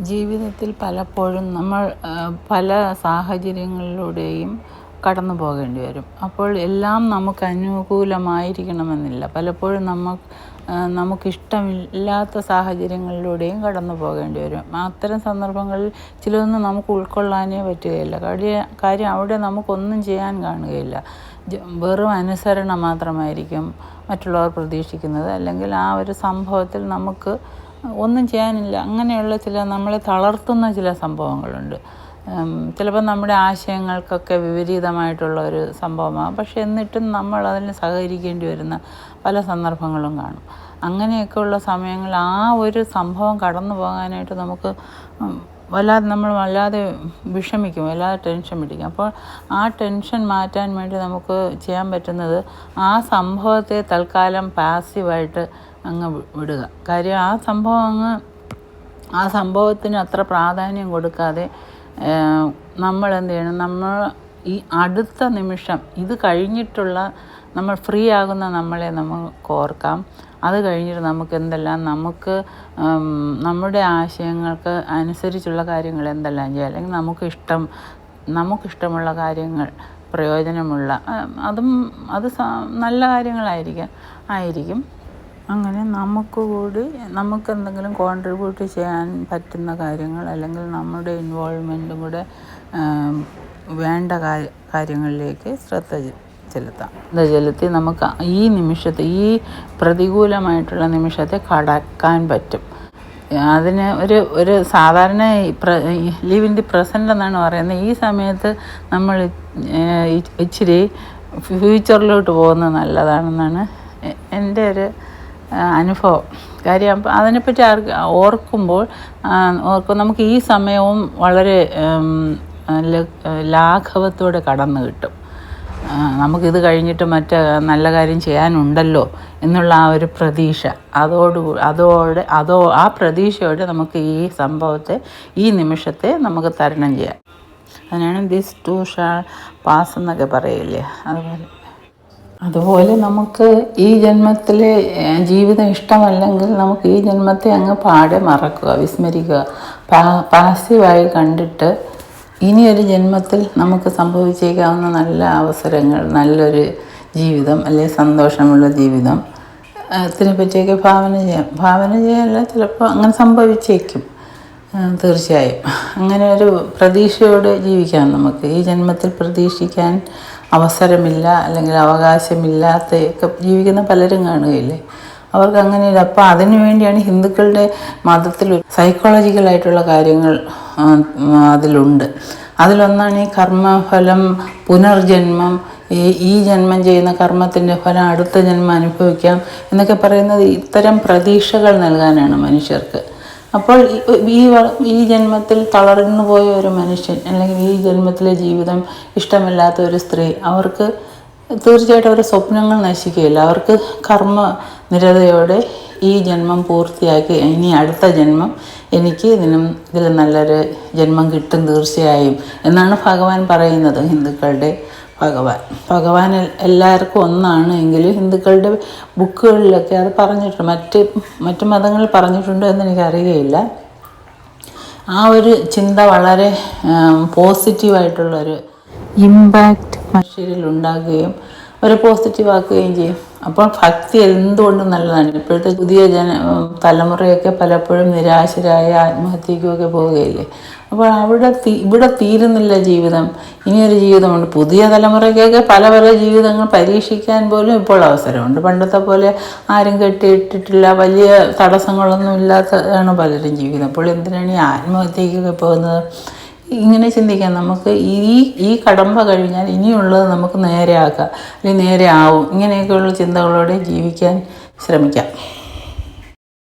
ജീവിതത്തിൽ പലപ്പോഴും നമ്മൾ പല സാഹചര്യങ്ങളിലൂടെയും കടന്നു പോകേണ്ടി വരും. അപ്പോൾ എല്ലാം നമുക്ക് അനുകൂലമായിരിക്കണമെന്നില്ല. പലപ്പോഴും നമുക്ക് നമുക്കിഷ്ടമില്ലാത്ത സാഹചര്യങ്ങളിലൂടെയും കടന്നു പോകേണ്ടി വരും. അത്തരം സന്ദർഭങ്ങളിൽ ചിലതൊന്നും നമുക്ക് ഉൾക്കൊള്ളാനേ പറ്റുകയില്ല. കാര്യം കാര്യം അവിടെ നമുക്കൊന്നും ചെയ്യാൻ കാണുകയില്ല. വെറും അനുസരണം മാത്രമായിരിക്കും മറ്റുള്ളവർ പ്രതീക്ഷിക്കുന്നത്. അല്ലെങ്കിൽ ആ ഒരു സംഭവത്തിൽ നമുക്ക് ഒന്നും ചെയ്യാനില്ല. അങ്ങനെയുള്ള ചില നമ്മളെ തളർത്തുന്ന ചില സംഭവങ്ങളുണ്ട്. ചിലപ്പോൾ നമ്മുടെ ആശയങ്ങൾക്കൊക്കെ വിപരീതമായിട്ടുള്ള ഒരു സംഭവമാണ്. പക്ഷെ എന്നിട്ടും നമ്മൾ അതിന് സഹകരിക്കേണ്ടി വരുന്ന പല സന്ദർഭങ്ങളും കാണും. അങ്ങനെയൊക്കെയുള്ള സമയങ്ങളിൽ ആ ഒരു സംഭവം കടന്നു പോകാനായിട്ട് നമുക്ക് വല്ലാതെ നമ്മൾ വല്ലാതെ വിഷമിക്കും വല്ലാതെ ടെൻഷൻ പിടിക്കും. അപ്പോൾ ആ ടെൻഷൻ മാറ്റാൻ വേണ്ടി നമുക്ക് ചെയ്യാൻ പറ്റുന്നത് ആ സംഭവത്തെ തൽക്കാലം പാസീവായിട്ട് അങ്ങ് വിടുക. കാര്യം ആ സംഭവം അങ്ങ് ആ സംഭവത്തിന് അത്ര പ്രാധാന്യം കൊടുക്കാതെ നമ്മൾ എന്ത് ചെയ്യണം? നമ്മൾ ഈ അടുത്ത നിമിഷം ഇത് കഴിഞ്ഞിട്ടുള്ള നമ്മൾ ഫ്രീ ആകുന്ന നമ്മളെ നമുക്ക് ഓർക്കാം അത് കഴിഞ്ഞിട്ട് നമുക്ക് എന്തെല്ലാം നമുക്ക് നമ്മുടെ ആശയങ്ങൾക്ക് അനുസരിച്ചുള്ള കാര്യങ്ങൾ എന്തെല്ലാം ചെയ്യാം? അല്ലെങ്കിൽ നമുക്കിഷ്ടം നമുക്കിഷ്ടമുള്ള കാര്യങ്ങൾ പ്രയോജനമുള്ള അതും അത് നല്ല കാര്യങ്ങളായിരിക്കാം ആയിരിക്കും. അങ്ങനെ നമുക്ക് കൂടി നമുക്ക് എന്തെങ്കിലും കോൺട്രിബ്യൂട്ട് ചെയ്യാൻ പറ്റുന്ന കാര്യങ്ങൾ അല്ലെങ്കിൽ നമ്മുടെ ഇൻവോൾവ്മെന്റും കൂടെ വേണ്ട കാര്യങ്ങളിലേക്ക് ശ്രദ്ധ ചെലുത്താം. ശ്രദ്ധ ചെലുത്തി നമുക്ക് ഈ നിമിഷത്തെ ഈ പ്രതികൂലമായിട്ടുള്ള നിമിഷത്തെ കടക്കാൻ പറ്റും. അതിന് ഒരു ഒരു സാധാരണ ലീവ് ഇൻ ദി പ്രസന്റ് എന്നാണ് പറയുന്നത്. ഈ സമയത്ത് നമ്മൾ ഇച്ചിരി ഫ്യൂച്ചറിലോട്ട് പോകുന്നത് നല്ലതാണെന്നാണ് എന്റെ ഒരു അനുഭവം. കാര്യം അതിനെപ്പറ്റി ഓർക്കുമ്പോൾ ഓർക്കും നമുക്ക് ഈ സമയവും വളരെ ലാഘവത്തോടെ കടന്നു കിട്ടും. നമുക്കിത് കഴിഞ്ഞിട്ട് മറ്റ് നല്ല കാര്യം ചെയ്യാനുണ്ടല്ലോ എന്നുള്ള ആ ഒരു പ്രതീക്ഷ. അതോട് അതോടെ അതോ ആ പ്രതീക്ഷയോടെ നമുക്ക് ഈ സംഭവത്തെ ഈ നിമിഷത്തെ നമുക്ക് തരണം ചെയ്യാം. അതിനാണ് ദിസ് ടു ഷാൾ പാസ് എന്നൊക്കെ പറയില്ലേ? അതുപോലെ. അതുപോലെ നമുക്ക് ഈ ജന്മത്തിലെ ജീവിതം ഇഷ്ടമല്ലെങ്കിൽ നമുക്ക് ഈ ജന്മത്തെ അങ്ങ് പാടെ മറക്കുക വിസ്മരിക്കുക. പാ പാസീവായി കണ്ടിട്ട് ഇനിയൊരു ജന്മത്തിൽ നമുക്ക് സംഭവിച്ചേക്കാവുന്ന നല്ല അവസരങ്ങൾ നല്ലൊരു ജീവിതം അല്ലെങ്കിൽ സന്തോഷമുള്ള ജീവിതം അതിനെ പറ്റിയൊക്കെ ഭാവന ചെയ്യാം. ഭാവന ചെയ്യാനല്ല ചിലപ്പോൾ അങ്ങനെ സംഭവിച്ചേക്കും. തീർച്ചയായും. അങ്ങനെ ഒരു പ്രതീക്ഷയോടെ ജീവിക്കാം നമുക്ക്. ഈ ജന്മത്തിൽ പ്രതീക്ഷിക്കാൻ അവസരമില്ല അല്ലെങ്കിൽ അവകാശമില്ലാത്തയൊക്കെ ജീവിക്കുന്ന പലരും കാണുകയില്ലേ? അവർക്ക് അങ്ങനെയില്ല അപ്പോൾ അതിനുവേണ്ടിയാണ് ഹിന്ദുക്കളുടെ മതത്തിൽ സൈക്കോളജിക്കലായിട്ടുള്ള കാര്യങ്ങൾ അതിലുണ്ട്. അതിലൊന്നാണ് ഈ കർമ്മഫലം പുനർജന്മം ഈ ഈ ജന്മം ചെയ്യുന്ന കർമ്മത്തിന്റെ ഫലം അടുത്ത ജന്മം അനുഭവിക്കാം എന്നൊക്കെ പറയുന്നത് ഇത്തരം പ്രതീക്ഷകൾ നൽകാനാണ് മനുഷ്യർക്ക്. അപ്പോൾ ഈ ഈ ജന്മത്തിൽ തളർന്നു പോയ ഒരു മനുഷ്യൻ അല്ലെങ്കിൽ ഈ ജന്മത്തിലെ ജീവിതം ഇഷ്ടമില്ലാത്ത ഒരു സ്ത്രീ അവർക്ക് തീർച്ചയായിട്ടും അവരുടെ സ്വപ്നങ്ങൾ നശിക്കുകയില്ല. അവർക്ക് കർമ്മ നിരതയോടെ ഈ ജന്മം പൂർത്തിയാക്കി ഇനി അടുത്ത ജന്മം എനിക്ക് ഇതിനും ഇതിൽ നല്ലൊരു ജന്മം കിട്ടും തീർച്ചയായും എന്നാണ് ഭഗവാൻ പറയുന്നത് ഹിന്ദുക്കളുടെ ഭഗവാൻ. ഭഗവാൻ എല്ലാവർക്കും ഒന്നാണ് എങ്കിലും ഹിന്ദുക്കളുടെ ബുക്കുകളിലൊക്കെ അത് പറഞ്ഞിട്ടുണ്ട്. മറ്റ് മറ്റു മതങ്ങളിൽ പറഞ്ഞിട്ടുണ്ടോ എന്ന് എനിക്കറിയുകയില്ല ആ ഒരു ചിന്ത വളരെ പോസിറ്റീവായിട്ടുള്ളൊരു ഇമ്പാക്റ്റ് മനുഷ്യരിൽ ഉണ്ടാകുകയും അവരെ പോസിറ്റീവ് ആക്കുകയും ചെയ്യും. അപ്പോൾ ഭക്തി എന്തുകൊണ്ടും നല്ലതാണ്. ഇപ്പോഴത്തെ പുതിയ ജന തലമുറയൊക്കെ പലപ്പോഴും നിരാശരായ ആത്മഹത്യക്കുമൊക്കെ പോവുകയില്ലേ? അപ്പോൾ അവിടെ തീ ഇവിടെ തീരുന്നില്ല ജീവിതം. ഇനിയൊരു ജീവിതമുണ്ട്. പുതിയ തലമുറയ്ക്കൊക്കെ പല പല ജീവിതങ്ങൾ പരീക്ഷിക്കാൻ പോലും ഇപ്പോൾ അവസരമുണ്ട്. പണ്ടത്തെ പോലെ ആരും കെട്ടിയിട്ടിട്ടില്ല. വലിയ തടസ്സങ്ങളൊന്നും ഇല്ലാത്തതാണ് പലരും ജീവിതം. അപ്പോൾ എന്തിനാണ് ഈ ആത്മഹത്യക്കൊക്കെ പോകുന്നത്? ഇങ്ങനെ ചിന്തിക്കാം. നമുക്ക് ഈ ഈ കടമ്പ കഴിഞ്ഞാൽ ഇനിയുള്ളത് നമുക്ക് നേരെയാക്കാം. അല്ലെങ്കിൽ നേരെ ആവും ഇങ്ങനെയൊക്കെയുള്ള ചിന്തകളോടെ ജീവിക്കാൻ ശ്രമിക്കാം.